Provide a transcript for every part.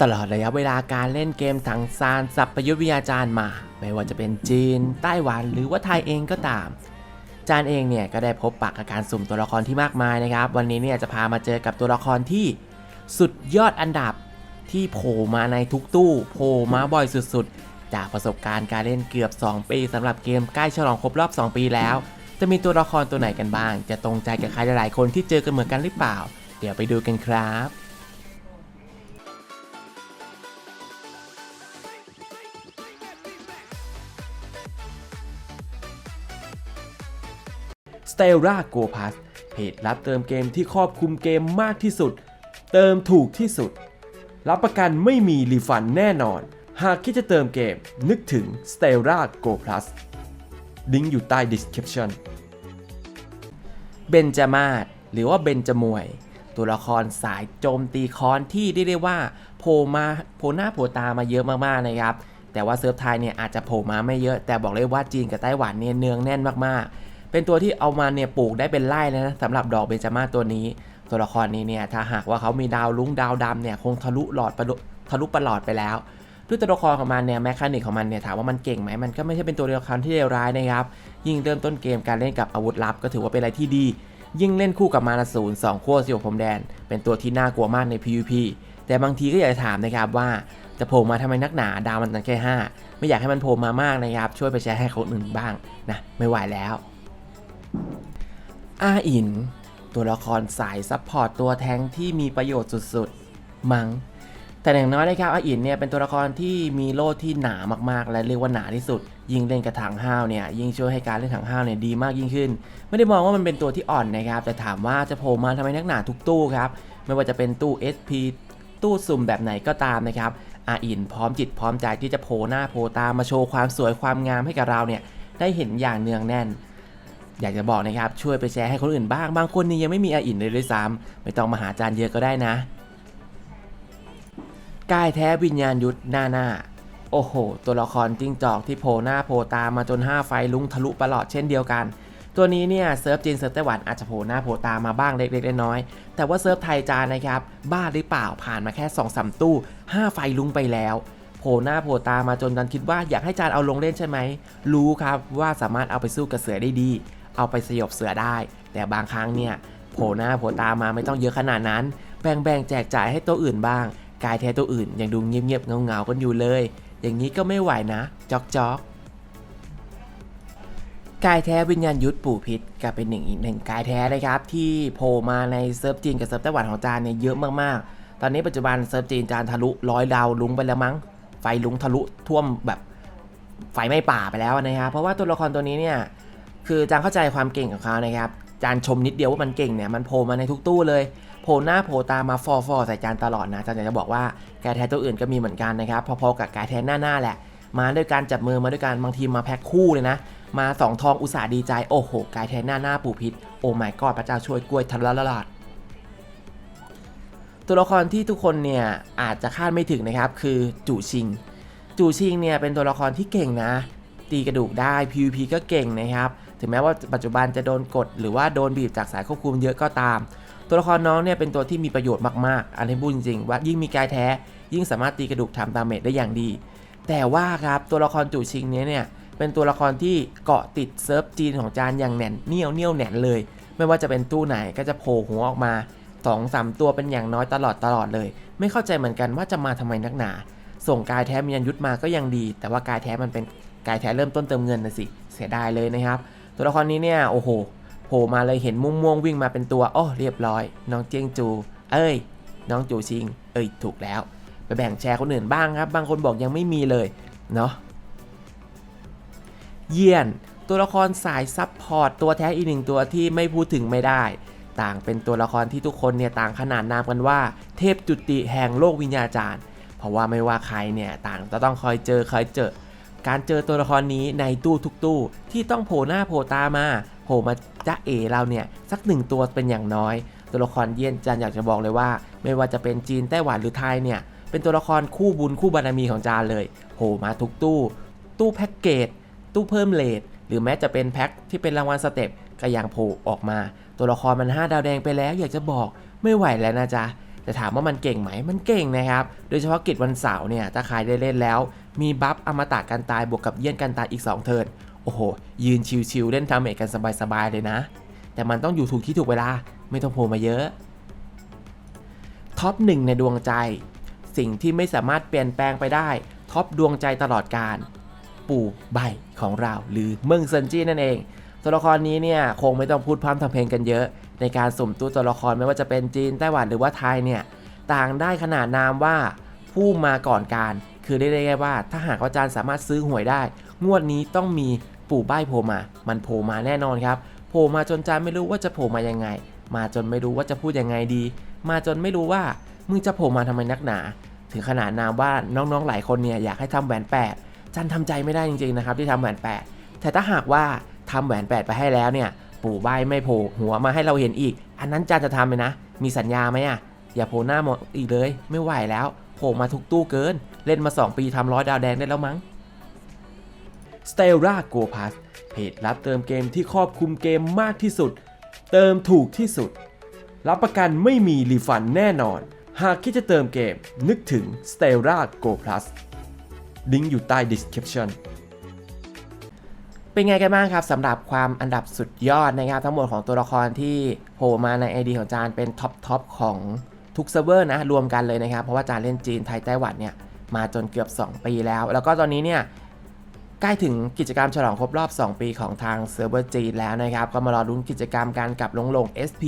ตลอดระยะเวลาการเล่นเกมถังซานสัพพยุทธวิทยาจารย์มา ไม่ว่าจะเป็นจีน ไต้หวันหรือว่าไทยเองก็ตาม จานเองเนี่ยก็ได้พบปะกับการสุ่มตัวละครที่มากมายนะครับ วันนี้เนี่ยจะพามาเจอกับตัวละครที่สุดยอดอันดับที่โผล่มาในทุกตู้โผล่มาบ่อยสุดๆ จากประสบการณ์การเล่นเกือบ 2 ปีสำหรับเกมใกล้ฉลองครบรอบ 2 ปีแล้ว จะมีตัวละครตัวไหนกันบ้าง จะตรงใจกับใครหลายๆคนที่เจอกันเหมือนกันหรือเปล่า เดี๋ยวไปดูกันครับ s t e l l a Go Pass เพจรับเติมเกมที่ครอบคลุมเกมมากที่สุด เติมถูกที่สุด รับประกันไม่มีรีฟันแน่นอน หากคิดจะเติมเกมนึกถึง s t e l l a Go Plus ลิงก์อยู่ใต้ description เบนจามาศหรือว่าเบนจมวย ตัวละครสายโจมตีคอนที่ได้เรียกว่าโผล่มาโผล่หน้าโผล่ตามาเยอะมากๆนะครับแต่ว่าเซิร์ฟไทยเนี่ยอาจจะโผล่มาไม่เยอะ แต่บอกเลยว่าจีนกับไต้หวันเนี่ยเนืองแน่นมากๆ เป็นตัวที่เอามาเนี่ยปลูกได้เป็นไร่เลยนะสำหรับดอกเบนจมาศตัวนี้ ตัวละครนี้เนี่ยถ้าหากว่าเขามีดาวลุ้งดาวดำเนี่ยคงทะลุหลอดประทะลุประหลอดไปแล้วด้วยตัวละครของมันเนี่ยแมคานิกของมันเนี่ยถามว่ามันเก่งไหมมันก็ไม่ใช่เป็นตัวละครที่เลวร้ายนะครับ ยิ่งเริ่มต้นเกมการเล่นกับอาวุธลับก็ถือว่าเป็นอะไรที่ดี ยิ่งเล่นคู่กับมานาศูนย์สองขั้วสิบผมแดน เป็นตัวที่น่ากลัวมากใน PVP แต่บางทีก็อยากจะถามนะครับว่าจะโผล่มาทำไมนักหนาดาวมันตั้งแค่ 5 ไม่อยากให้มันโผล่มามากนะครับช่วยไปแชร์ให้คนอื่นบ้างนะไม่ไหวแล้ว อาอิน ตัวละครสายซัพพอร์ตตัวแทงที่มีประโยชน์สุดๆ มัง้งแต่อย่างน้อยนะครับอาอินเนี่ยเป็นตัวละครที่มีโล่ที่หนามากๆ และเรียกว่าหนาที่สุด ยิ่งเล่นกับถังห้าวเนี่ยยิ่งช่วยให้การเล่นถังห้าวเนี่ยดีมากยิ่งขึ้น ไม่ได้มองว่ามันเป็นตัวที่อ่อนนะครับแต่ถามว่าจะโผล่มาทำไมนักหนาทุกตู้ครับไม่ว่าจะเป็นตู้ SP ตู้สุ่มแบบไหนก็ตามนะครับอาอินพร้อมจิตพร้อมใจที่จะโผล่หน้าโผล่ตามาโชว์ความสวยความงามให้กับเราเนี่ยได้เห็นอย่างเนืองแน่น อยากจะบอกนะครับช่วยไปแชร์ให้คนอื่นบ้างบางคนนี่ยังไม่มีอาอินเลยด้วยซ้ำไม่ต้องมาหาจานเยอะก็ได้นะกายแท้วิญญาณยุทธหน้าหน้า โอ้โห ตัวละครจิ้งจอกที่โผล่หน้าโผล่ตามาจน 5 ไฟลุงทะลุประหลอดเช่นเดียวกัน ตัวนี้เนี่ยเซิร์ฟจีนเซิร์ฟไต้หวันอาจจะโผล่หน้าโผล่ตามาบ้างเล็กๆน้อยๆแต่ว่าเซิร์ฟไทยจานนะครับบ้าหรือเปล่าผ่านมาแค่2อสตู้ 5 ไฟลุงไปแล้วโผล่หน้าโผล่ตามาจนจันคิดว่าอยากให้จานเอาลงเล่นใช่ไหม รู้ครับว่าสามารถเอาไปสู้กับเสือได้ดี เอาไปสยบเสือได้ แต่บางครั้งเนี่ยโผล่หน้าโผล่ตามาไม่ต้องเยอะขนาดนั้น แบ่งๆแจกจ่ายให้ตัวอื่นบ้าง กายแท้ตัวอื่นยังดูเงียบๆเงาๆกันอยู่เลย อย่างนี้ก็ไม่ไหวนะจอกจอกกายแท้วิญญาณยุทธปู่พิษก็เป็นหนึ่งอีกหนึ่งกายแท้นะครับที่โผล่มาในเซิร์ฟจีนกับเซิร์ฟไต้หวันของจานเนี่ยเยอะมากๆ ตอนนี้ปัจจุบันเซิร์ฟจีนจานทะลุร้อยดาวลุงไปแล้วมั้ง ไฟลุงทะลุท่วมแบบไฟไม้ป่าไปแล้วนะครับเพราะว่าตัวละครตัวนี้เนี่ย คือจางเข้าใจความเก่งของเขานะครับจานชมนิดเดียวว่ามันเก่งเนี่ยมันโผล่มาในทุกตู้เลยโผล่หน้าโผล่ตามาฟอฟอใส่จานตลอดนะจานอยากจะบอกว่ากายแท้ตัวอื่นก็มีเหมือนกันนะครับพอๆกับกายแท้หน้าหน้าๆแหละ มาด้วยการจับมือมาด้วยการบางทีมาแพ็คคู่เลยนะ มาสองทองอุตส่าห์ดีใจโอ้โหกายแท้หน้าหน้าปูพิษโอ้ไม่กอดพระเจ้าช่วยกล้วยทันละละลาดตัวละครที่ทุกคนเนี่ยอาจจะคาดไม่ถึงนะครับคือจู่ชิง จู่ชิงเนี่ยเป็นตัวละครที่เก่งนะ ตีกระดูกได้ PVP ก็เก่งนะครับ ถึงแม้ว่าปัจจุบันจะโดนกด หรือว่าโดนบีบจากสายควบคุมเยอะก็ตาม ตัวละครน้องเนี่ยเป็นตัวที่มีประโยชน์มากๆ อันนี้พูดจริงว่ายิ่งมีกายแท้ ยิ่งสามารถตีกระดูกทำดาเมจได้อย่างดี แต่ว่าครับตัวละครจู่ชิงเนี้ยเนี่ยเป็นตัวละครที่เกาะติดเซิร์ฟจีนของจานอย่างแน่นเนียวเนียวแน่นเลย ไม่ว่าจะเป็นตู้ไหนก็จะโผล่หัวออกมาสองสามตัวเป็นอย่างน้อยตลอดตลอดเลย ไม่เข้าใจเหมือนกันว่าจะมาทำไมนักหนา ส่งกายแท้มียันยุทธมาก็ยังดี แต่ว่ากายแท้มันเป็นกายแท้เริ่มต้นเติมเงินนะสิเสียดายเลยนะครับ ตัวละครนี้เนี่ยโอ้โหโผล่มาเลยเห็นม่วงม่วงวิ่งมาเป็นตัวโอ้เรียบร้อย น้องเจียงจู เอ้ย น้องจูชิง เอ้ยถูกแล้ว ไปแบ่งแชร์คนอื่นบ้างครับ บางคนบอกยังไม่มีเลยเนาะเยี่ยนตัวละครสายซับพอร์ตตัวแท้อีกหนึ่งตัวที่ไม่พูดถึงไม่ได้ ต่างเป็นตัวละครที่ทุกคนเนี่ยต่างขนานนามกันว่า เทพจุติแห่งโลกวิญญาจารย์ เพราะว่าไม่ว่าใครเนี่ยต่างจะต้องคอยเจอคอยเจอ การเจอตัวละครนี้ในตู้ทุกตู้ที่ต้องโผล่หน้าโผล่ตามาโผล่มาจ้าเอเราเนี่ยสักหนึ่งตัวเป็นอย่างน้อย ตัวละครเยี่ยนจานอยากจะบอกเลยว่า ไม่ว่าจะเป็นจีนไต้หวันหรือไทยเนี่ยเป็นตัวละครคู่บุญคู่บารมีของจานเลยโผล่มาทุกตู้ ตู้แพ็กเกจตู้เพิ่มเลทหรือแม้จะเป็นแพ็คที่เป็นรางวัลสเต็ปก็ยังโผล่ออกมา ตัวละครมัน5ดาวแดงไปแล้ว อยากจะบอกไม่ไหวแล้วนะจ๊ะแต่ถามว่ามันเก่งไหมมันเก่งนะครับ โดยเฉพาะกิจวันเสาร์เนี่ยถ้าใครได้เล่นแล้ว มีบัฟอมตะการตายบวกกับเยี่ยนการตายอีก 2 เทิร์น โอ้โห ยืนชิวๆเล่นทำเมจกันสบายๆเลยนะ แต่มันต้องอยู่ถูกที่ถูกเวลา ไม่ต้องโผล่มาเยอะ ท็อปหนึ่งในดวงใจ สิ่งที่ไม่สามารถเปลี่ยนแปลงไปได้ ท็อปดวงใจตลอดการ ปู่ใบของเรา หรือเมืองเซินจี้นั่นเอง ตัวละครนี้เนี่ยคงไม่ต้องพูดพร่ำทำเพลงกันเยอะ ในการสุ่มตู้ตัวละครไม่ว่าจะเป็นจีนไต้หวันหรือว่าไทยเนี่ยต่างได้ขนาดนามว่าผู้มาก่อนการ คือได้ได้ว่า ถ้าหากว่าอาจารย์สามารถซื้อหวยได้ งวดนี้ต้องมีปู่ใบโผล่มา มันโผล่มาแน่นอนครับโผล่มาจนจานไม่รู้ว่าจะโผล่มายังไง มาจนไม่รู้ว่าจะพูดยังไงดี มาจนไม่รู้ว่ามึงจะโผล่มาทำไมนักหนา ถึงขนาดนามว่าน้องๆหลายคนเนี่ยอยากให้ทำแหวนแปดจันทำใจไม่ได้จริงๆนะครับที่ทำแหวนแปดแต่ถ้าหากว่าทำแหวนแปดไปให้แล้วเนี่ยปู่ใบไม่โผล่หัวมาให้เราเห็นอีก อันนั้นจันจะทำไหมนะ มีสัญญาไหมอะอย่าโผล่หน้ามาอีกเลย ไม่ไหวแล้ว โผล่มาทุกตู้เกิน เล่นมา 2 ปีทำร้อยดาวแดงได้แล้วมั้ง s t e l l a Go Pass เพจรับเติมเกมที่ครอบคลุมเกมมากที่สุด เติมถูกที่สุด รับประกันไม่มีรีฟันแน่นอน หากคิดจะเติมเกมนึกถึง s t e l l a Go Plus ลิงก์อยู่ใต้ description เป็นไงกันบ้างครับสำหรับความอันดับสุดยอดนะครับ ทั้งหมดของตัวละครที่โผล่มาใน ID ของจานเป็นท็อปทอปของ ทุกเซิร์ฟเวอร์นะรวมกันเลยนะครับ เพราะว่าจานเล่นจีนไทยไต้หวันเนี่ยมาจนเกือบ 2 ปีแล้ว แล้วก็ตอนนี้เนี่ยใกล้ถึงกิจกรรมฉลองครบรอบ 2 ปีของทางเซิร์ฟเวอร์จีนแล้วนะครับ ก็มารอรุ้นกิจกรรมการกลับลงลง SP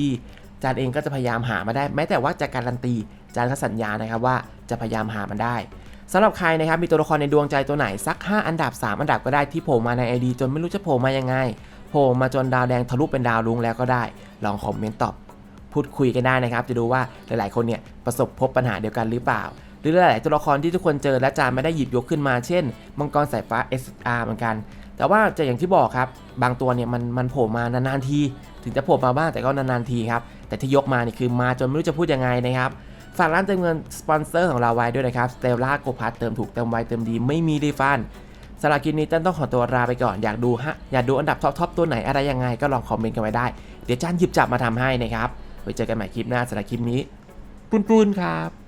จานเองก็จะพยายามหามาได้ แม้แต่ว่าจะการันตีจานก็สัญญานะครับว่าจะพยายามหามันได้สำหรับใครนะครับมีตัวละครในดวงใจตัวไหนสัก 5 อันดับ 3 อันดับก็ได้ที่โผล่มาใน ID จนไม่รู้จะโผล่มายังไงโผล่มาจนดาวแดงทะลุเป็นดาวลุงแล้วก็ได้ ลองคอมเมนต์ตอบ พูดคุยกันได้นะครับ จะดูว่าหลายๆ คนเนี่ยประสบพบปัญหาเดียวกันหรือเปล่า หรือหลาย ๆ ตัวละครที่ทุกคนเจอและจานไม่ได้หยิบยกขึ้นมา เช่น มังกรสายฟ้า SR เหมือนกัน แต่ว่าจะอย่างที่บอกครับ บางตัวเนี่ยมันมันโผล่มานาน ๆ ที ถึงจะโผล่มาบ้างแต่ก็นาน ๆ ทีครับ แต่ที่ยกมานี่คือมาจนไม่รู้จะพูดยังไงนะครับฝากร้านเติมเงินสปอนเซอร์ของเราไว้ด้วยนะครับ s t e l l a g o p a s เติมถูกเติมไวเติมดีไม่มีรีฟันสำหรับคลิปนี้เต้นต้องขอตัวลาไปก่อนอยากดูฮะอยากดูอันดับท็อปๆตัวไหนอะไรยังไงก็ลองคอมเมนต์กันไว้ได้ เดี๋ยวจ้านหยิบจับมาทำให้นะครับ ไว้เจอกันใหม่คลิปหน้าสำหรับคลิปนี้ปุ้นๆครับ